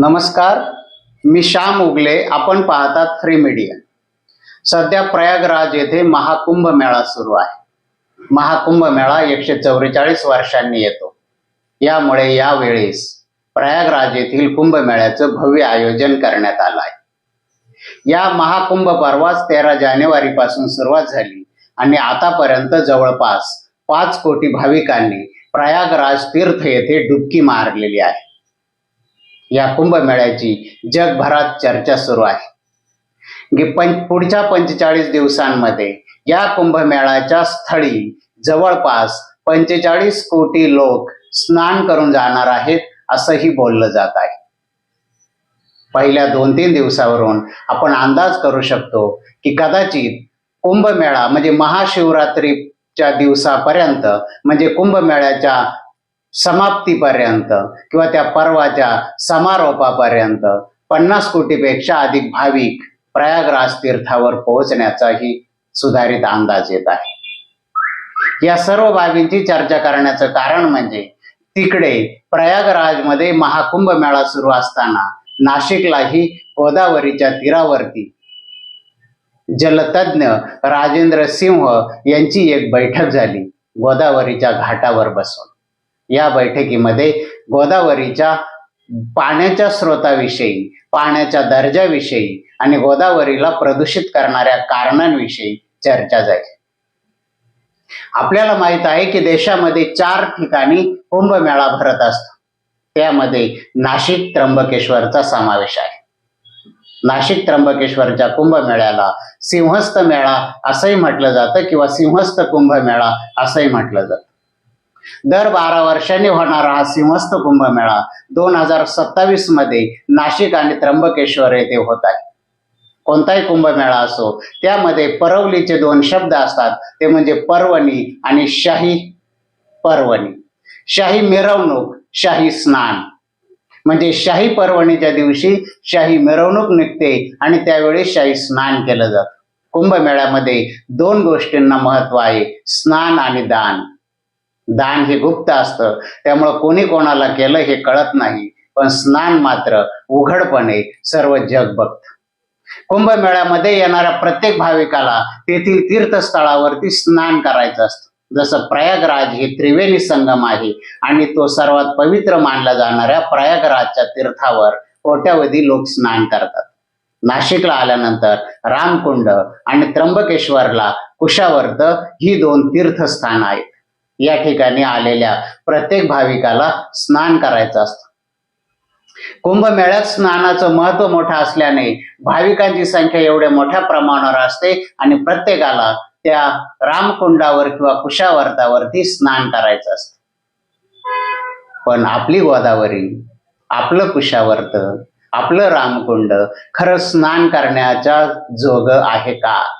नमस्कार मी श्याम उगले आपण पाहतात थ्री मीडिया सध्या प्रयागराज येथे महाकुंभ मेळा सुरू आहे. महाकुंभ मेळा एकशे चौवेचाळीस वर्षांनी येतो. यामुळे यावेळेस प्रयागराज येथील कुंभमेळ्याचं भव्य आयोजन करण्यात आलं आहे. या महाकुंभ पर्वास तेरा जानेवारी पासून सुरुवात झाली आणि आतापर्यंत जवळपास पाच कोटी भाविकांनी प्रयागराज तीर्थ येथे डुबकी मारलेली आहे. या कुंभमेळ्याची जगभरात चर्चा सुरू आहे. पुढच्या पंचेचाळीस दिवसांमध्ये या कुंभमेळ्याच्या स्थळी जवळपास पंचेचाळीस कोटी लोक स्नान करून जाणार आहेत असंही बोललं जात आहे. पहिल्या दोन तीन दिवसावरून आपण अंदाज करू शकतो की कदाचित कुंभमेळा म्हणजे महाशिवरात्रीच्या दिवसापर्यंत म्हणजे कुंभमेळ्याच्या समाप्तीपर्यंत किंवा त्या पर्वाच्या समारोपापर्यंत पन्नास कोटीपेक्षा अधिक भाविक प्रयागराज तीर्थावर पोहोचण्याचाही सुधारित अंदाज येत आहे. या सर्व बाबींची चर्चा करण्याचं कारण म्हणजे तिकडे प्रयागराजमध्ये महाकुंभ मेळा सुरू असताना नाशिकलाही गोदावरीच्या तीरावरती जलतज्ञ राजेंद्र सिंह यांची एक बैठक झाली गोदावरीच्या घाटावर बसून. या बैठकीमध्ये गोदावरीच्या पाण्याच्या स्रोताविषयी पाण्याच्या दर्जाविषयी आणि गोदावरीला प्रदूषित करणाऱ्या कारणांविषयी चर्चा झाली. आपल्याला माहीत आहे की देशामध्ये चार ठिकाणी कुंभमेळा भरत असतो. त्यामध्ये नाशिक त्र्यंबकेश्वरचा समावेश आहे. नाशिक त्र्यंबकेश्वरच्या कुंभमेळ्याला सिंहस्थ मेळा असंही म्हटलं जातं किंवा सिंहस्थ कुंभमेळा असंही म्हटलं जातं. दर बारा वर्षांनी होणारा हा सिंहस्थ कुंभमेळा दोन हजार सत्तावीसमध्ये नाशिक आणि त्र्यंबकेश्वर येथे होत आहे. कोणताही कुंभमेळा असो त्यामध्ये परवलीचे दोन शब्द असतात. ते म्हणजे पर्वणी आणि शाही पर्वणी. शाही मिरवणूक शाही स्नान. म्हणजे शाही पर्वणीच्या दिवशी शाही मिरवणूक निघते आणि त्यावेळी शाही स्नान केलं जातं. कुंभमेळ्यामध्ये दोन गोष्टींना महत्त्व आहे स्नान आणि दान. दान हे गुप्त असतं. त्यामुळं कोणी कोणाला केलं हे कळत नाही. पण स्नान मात्र उघडपणे सर्व जग बघत. कुंभमेळ्यामध्ये येणाऱ्या प्रत्येक भाविकाला तेथील तीर्थस्थळावरती स्नान करायचं असतं. जसं प्रयागराज हे त्रिवेणी संगम आहे आणि तो सर्वात पवित्र मानला जाणाऱ्या प्रयागराजच्या तीर्थावर कोट्यावधी लोक स्नान करतात. नाशिकला आल्यानंतर रामकुंड आणि त्र्यंबकेश्वरला कुशावर्त ही दोन तीर्थस्थान आहेत. या ठिकाणी आलेल्या प्रत्येक भाविकाला स्नान करायचं असतं. कुंभमेळ्यात स्नानाचं महत्त्व मोठं असल्याने भाविकांची संख्या एवढ्या मोठ्या प्रमाणावर असते आणि प्रत्येकाला त्या रामकुंडावर किंवा कुशावर्तावरती स्नान करायचं असतं. पण आपली गोदावरी आपलं कुशावर्त आपलं रामकुंड खरं स्नान करण्याच्या जोग आहे का?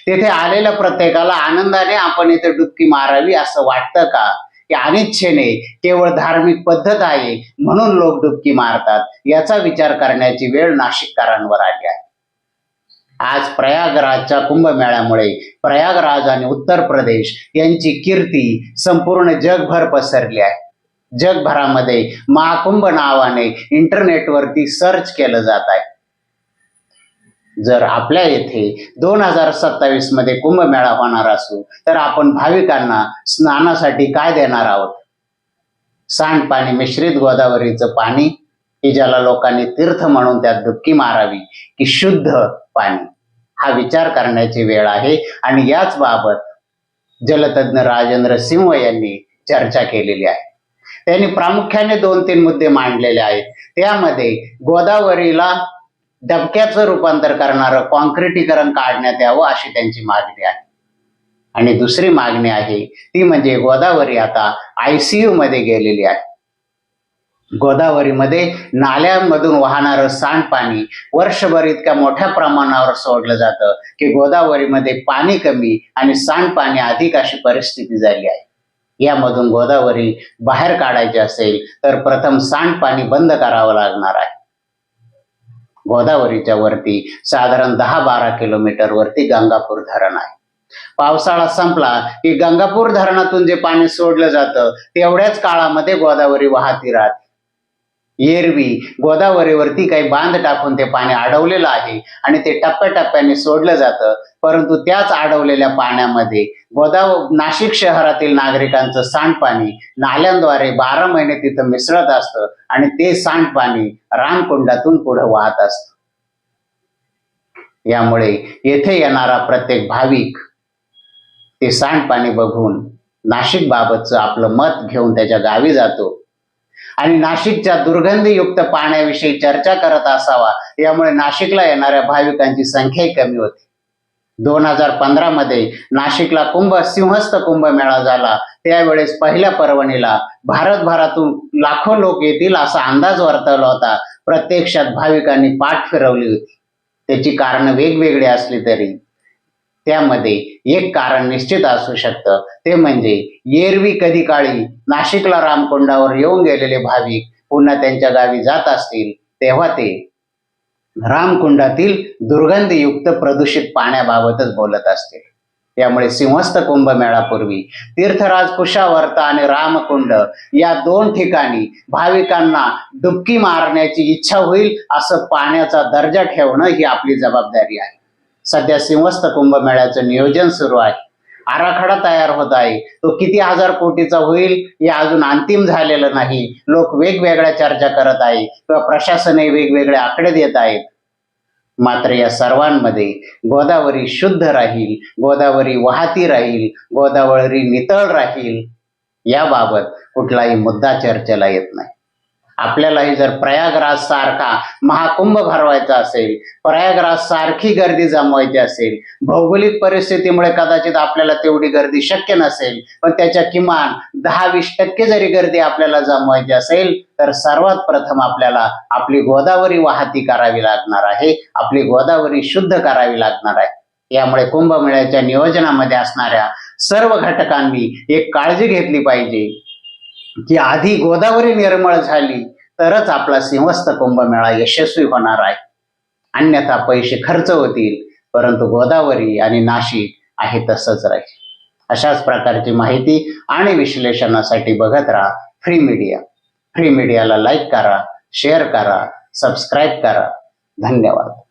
तेथे आलेल्या प्रत्येकाला आनंदाने आपण इथे डुबकी मारावी असं वाटतं का? की अनिच्छेने केवळ धार्मिक पद्धत आहे म्हणून लोक डुबकी मारतात. याचा विचार करण्याची वेळ नाशिककरांवर आली आहे. आज प्रयागराजच्या कुंभमेळ्यामुळे प्रयागराज आणि उत्तर प्रदेश यांची कीर्ती संपूर्ण जगभर पसरली आहे. जगभरामध्ये महाकुंभ नावाने इंटरनेटवरती सर्च केलं जात आहे. जर आपल्या येथे दोन हजार सत्तावीसमध्ये कुंभमेळा होणार असू तर आपण भाविकांना स्नानासाठी काय देणार आहोत? सांडपाणी मिश्रित गोदावरीचं पाणी की ज्याला लोकांनी तीर्थ म्हणून त्यात डुबकी मारावी की शुद्ध पाणी? हा विचार करण्याची वेळ आहे. आणि याच बाबत जलतज्ञ राजेंद्र सिंह यांनी चर्चा केलेली आहे. त्यांनी प्रामुख्याने दोन तीन मुद्दे मांडलेले आहेत. त्यामध्ये गोदावरीला डबक्याचं रूपांतर करणारं कॉन्क्रिटीकरण काढण्यात यावं अशी त्यांची मागणी आहे. आणि दुसरी मागणी आहे ती म्हणजे गोदावरी आता आयसीयू मध्ये गेलेली आहे. गोदावरीमध्ये नाल्यांमधून वाहणारं सांडपाणी वर्षभर इतक्या मोठ्या प्रमाणावर सोडलं जातं की गोदावरीमध्ये पाणी कमी आणि सांडपाणी अधिक अशी परिस्थिती झाली आहे. यामधून गोदावरी बाहेर काढायची असेल तर प्रथम सांडपाणी बंद करावं लागणार आहे. गोदावरीच्या वरती साधारण दहा बारा किलोमीटर वरती गंगापूर धरण आहे. पावसाळा संपला की गंगापूर धरणातून जे पाणी सोडलं जातं तेवढ्याच काळामध्ये गोदावरी वाहती राहते. एरवी गोदावरीवरती काही बांध टाकून ते पाणी अडवलेलं आहे आणि ते टप्प्याटप्प्याने सोडलं जातं. परंतु त्याच अडवलेल्या पाण्यामध्ये गोदाव नाशिक शहरातील नागरिकांचं सांडपाणी नाल्यांद्वारे बारा महिने तिथं मिसळत असतं आणि ते सांडपाणी रामकुंडातून पुढे वाहत असतं. यामुळे येथे येणारा प्रत्येक भाविक ते सांडपाणी बघून नाशिक बाबतचं आपलं मत घेऊन त्याच्या गावी जातो. आणि नाशिकच्या दुर्गंधीयुक्त पाण्याविषयी चर्चा करत असावा. यामुळे नाशिकला येणाऱ्या भाविकांची संख्याही कमी होती. दोन हजार पंधरा मध्ये नाशिकला कुंभ सिंहस्थ कुंभमेळा झाला. त्यावेळेस पहिल्या पर्वणीला भारतभरातून लाखो लोक येतील असा अंदाज वर्तवला होता. प्रत्यक्षात भाविकांनी पाठ फिरवली होती. त्याची कारण वेगवेगळी असली तरी. त्यामध्ये एक कारण निश्चित असू शकतं. ते म्हणजे एरवी कधी काळी नाशिकला रामकुंडावर येऊन गेलेले भाविक पुन्हा त्यांच्या गावी जात असतील तेव्हा ते रामकुंडातील दुर्गंधयुक्त प्रदूषित पाण्याबाबतच बोलत असतील. त्यामुळे सिंहस्थ कुंभमेळापूर्वी तीर्थराज कुशावर्त आणि रामकुंड या दोन ठिकाणी भाविकांना डुबकी मारण्याची इच्छा होईल असं पाण्याचा दर्जा ठेवणं ही आपली जबाबदारी आहे. सध्या सिंहस्थ कुंभमेळ्याचं नियोजन सुरू आहे. आराखडा तयार होत आहे. तो किती हजार कोटीचा होईल हे अजून अंतिम झालेलं नाही. लोक वेगवेगळ्या चर्चा करत आहे किंवा प्रशासनही वेगवेगळे आकडे देत आहेत. मात्र या सर्वांमध्ये गोदावरी शुद्ध राहील गोदावरी वाहती राहील गोदावरी नितळ राहील याबाबत कुठलाही मुद्दा चर्चेला येत नाही. आपल्यालाही जर प्रयागराज सारखा महाकुंभ भरवायचा असेल प्रयागराज सारखी गर्दी जमवायची असेल भौगोलिक परिस्थितीमुळे कदाचित आपल्याला तेवढी गर्दी शक्य नसेल पण त्याच्या किमान दहा वीस टक्के जरी गर्दी आपल्याला जमवायची असेल तर सर्वात प्रथम आपल्याला आपली गोदावरी वाहती करावी लागणार आहे आपली गोदावरी शुद्ध करावी लागणार आहे. यामुळे कुंभमेळ्याच्या नियोजनामध्ये असणाऱ्या सर्व घटकांनी एक काळजी घेतली पाहिजे. की आधी गोदावरी निर्मळ झाली तरच आपला सिंहस्थ कुंभमेळा यशस्वी होणार आहे. अन्यथा पैसे खर्च होतील परंतु गोदावरी आणि नाशिक आहे तसंच राहील. अशाच प्रकारची माहिती आणि विश्लेषणासाठी बघत राहा फ्री मीडिया. फ्री मीडियाला लाईक करा शेअर करा सबस्क्राईब करा. धन्यवाद.